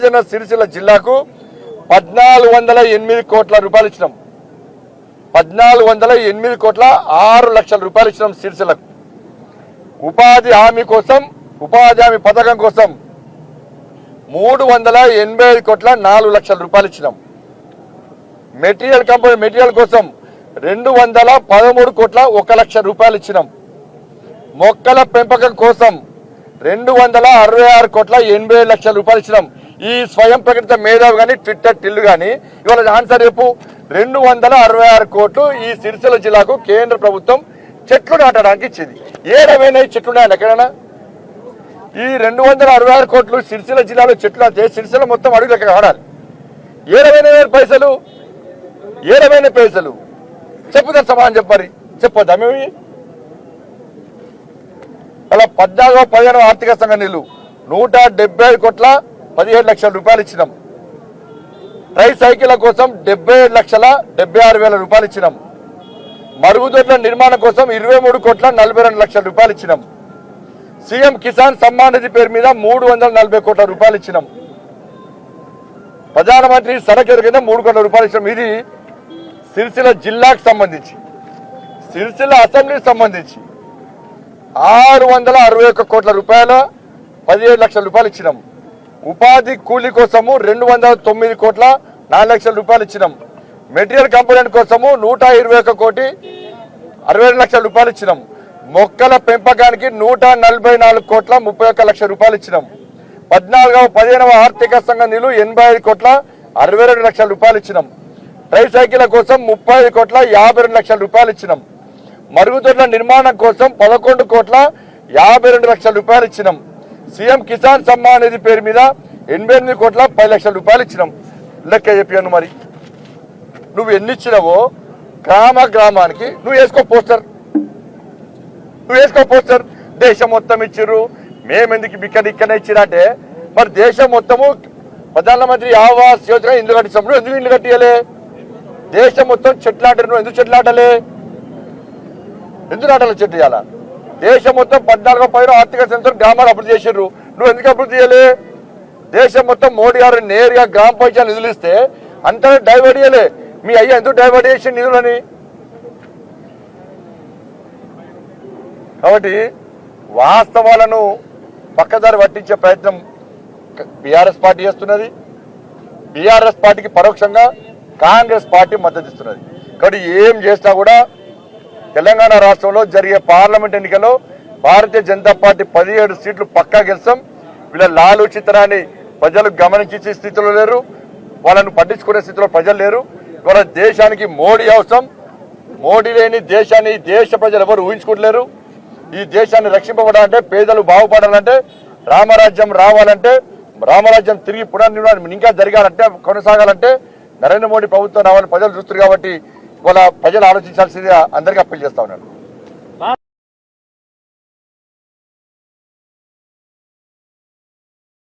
రాజన్న సిరిసిల్ల జిల్లాకు పద్నాలుగు వందల ఎనిమిది కోట్ల రూపాయలు ఇచ్చినాం. పద్నాలుగు వందల ఎనిమిది కోట్ల ఆరు లక్షల రూపాయలు ఇచ్చినాం సిరిసిల్లకు. ఉపాధి హామీ కోసం ఉపాధి హామీ పథకం కోసం మూడు వందల ఎనభై ఐదు కోట్ల నాలుగు లక్షల రూపాయలు ఇచ్చినాం. మెటీరియల్ కంపెనీ మెటీరియల్ కోసం రెండు వందల పదమూడు కోట్ల ఒక లక్ష రూపాయలు ఇచ్చినాం. మొక్కల పెంపకం కోసం రెండు వందల అరవై ఆరు కోట్ల ఎనభై లక్షల రూపాయలు ఇచ్చినాం. ఈ స్వయం ప్రకటిత మేధావి కానీ ట్విట్టర్ టిల్లు కానీ ఇవాళ ఆన్సర్ చెప్పు రెండు వందల అరవై ఆరు కోట్లు ఈ సిరిసిల్ల జిల్లాకు కేంద్ర ప్రభుత్వం చెట్లు నాటడానికి ఇచ్చింది. ఏడవైనా చెట్లు ఉన్నాయని ఎక్కడైనా? ఈ రెండు వందల అరవై ఆరు కోట్లు సిరిసిల్ల జిల్లాలో చెట్లు నాటితే సిరిసిల్ల మొత్తం అడుగు లెక్క కావాలి ఏడవైన పైసలు? ఏడవైన పైసలు? చెప్పుదా సమాధానం చెప్పారి? చెప్పొద్దా మేము అలా పద్నాలుగో పదిహేను ఆర్థిక సంఘ నిధులు నూట డెబ్బై ఐదు కోట్ల పదిహేడు లక్షల రూపాయలు ఇచ్చినాం. ట్రై సైకిళ్ళ కోసం డెబ్బై లక్షల డెబ్బై ఆరు వేల రూపాయలు ఇచ్చినాం. మరుగుదొడ్ల నిర్మాణం కోసం ఇరవై మూడు కోట్ల నలభై రెండు లక్షల రూపాయలు ఇచ్చినాం. సీఎం కిసాన్ సమ్మాన్ నిధి పేరు మీద మూడు వందల నలభై కోట్ల రూపాయలు ఇచ్చినాం. ప్రధానమంత్రి సడక్ కింద మూడు కోట్ల రూపాయలు ఇచ్చినాం. ఇది సిరిసిల్ల జిల్లాకు సంబంధించి సిరిసిల్ల అసెంబ్లీకి సంబంధించి ఆరు వందల అరవై ఒక్క కోట్ల రూపాయల పదిహేడు లక్షల రూపాయలు ఇచ్చినాం. ఉపాధి కూలీ కోసము రెండు వందల తొమ్మిది కోట్ల నాలుగు లక్షల రూపాయలు ఇచ్చినాం. మెటీరియల్ కంపోనెంట్ కోసము నూట ఇరవై ఒక కోటి అరవై రెండు లక్షల రూపాయలు ఇచ్చినాం. మొక్కల పెంపకానికి నూట నలభై నాలుగు కోట్ల ముప్పై ఒక్క లక్షల రూపాయలు ఇచ్చినాం. పద్నాలుగవ పదిహేనవ ఆర్థిక సంఘ నిధులు ఎనభై ఐదు కోట్ల అరవై రెండు లక్షల రూపాయలు ఇచ్చినాం. ట్రై సైకిల్ కోసం ముప్పై ఐదు కోట్ల యాభై రెండు లక్షల రూపాయలు ఇచ్చినాం. మరుగుదొడ్ల నిర్మాణం కోసం పదకొండు కోట్ల యాభై రెండు లక్షల రూపాయలు ఇచ్చినాం. సీఎం కిసాన్ సమ్మాన్ నిధి పేరు మీద ఎనభై ఎనిమిది కోట్ల పది లక్షల రూపాయలు ఇచ్చినాం. లెక్క చెప్పాను మరి. నువ్వు ఎన్ని ఇచ్చినావో గ్రామ గ్రామానికి నువ్వు వేసుకో పోస్టర్. నువ్వు వేసుకో పోస్టర్. దేశం మొత్తం ఇచ్చిర్రు. మేమెందుకు ఇక్కడ ఇక్కడ ఇచ్చిరంటే మరి దేశం మొత్తము ప్రధానమంత్రి ఆవాస్ యోజన ఇల్లు కట్టించినప్పుడు ఎందుకు ఇల్లు కట్టియలే? దేశం మొత్తం చెట్లు నువ్వు ఎందుకు చెట్లు ఎందుకు ఆటలు చెట్లు ఇవ్వాల దేశం మొత్తం పద్నాలుగో పైన ఆర్థిక సంవత్సరం గ్రామాలు అభివృద్ధి చేసిర్రు నువ్వు ఎందుకు అభివృద్ధి చేయలే? దేశం మొత్తం మోడీ గారు నేరుగా గ్రామ పంచాయతీ నిధులు ఇస్తే అంతా డైవర్ట్ చేయలే. మీ అయ్యా ఎందుకు డైవర్ట్ చేసిన నిధులని? కాబట్టి వాస్తవాలను పక్కదారి పట్టించే ప్రయత్నం బీఆర్ఎస్ పార్టీ చేస్తున్నది. బీఆర్ఎస్ పార్టీకి పరోక్షంగా కాంగ్రెస్ పార్టీ మద్దతు ఇస్తున్నది. కాబట్టి ఏం చేసినా కూడా తెలంగాణ రాష్ట్రంలో జరిగే పార్లమెంట్ ఎన్నికల్లో భారతీయ జనతా పార్టీ పదిహేడు సీట్లు పక్కా గెలుస్తాం. వీళ్ళ లాలు చిత్రాన్ని ప్రజలు గమనించే స్థితిలో లేరు. వాళ్ళను పట్టించుకునే స్థితిలో ప్రజలు లేరు. ఇవాళ దేశానికి మోడీ అవసరం. మోడీ లేని దేశాన్ని దేశ ప్రజలు ఎవరు ఊహించుకోలేరు. ఈ దేశాన్ని రక్షింపబడాలంటే పేదలు బాగుపడాలంటే రామరాజ్యం రావాలంటే రామరాజ్యం తిరిగి పునర్నిర్మాణం ఇంకా జరగాలంటే కొనసాగాలంటే నరేంద్ర మోడీ ప్రభుత్వం రావాలని ప్రజలు చూస్తారు కాబట్టి వాళ్ళ ప్రజలు ఆలోచించాల్సిందిగా అందరికీ అప్పీల్ చేస్తా ఉన్నాను.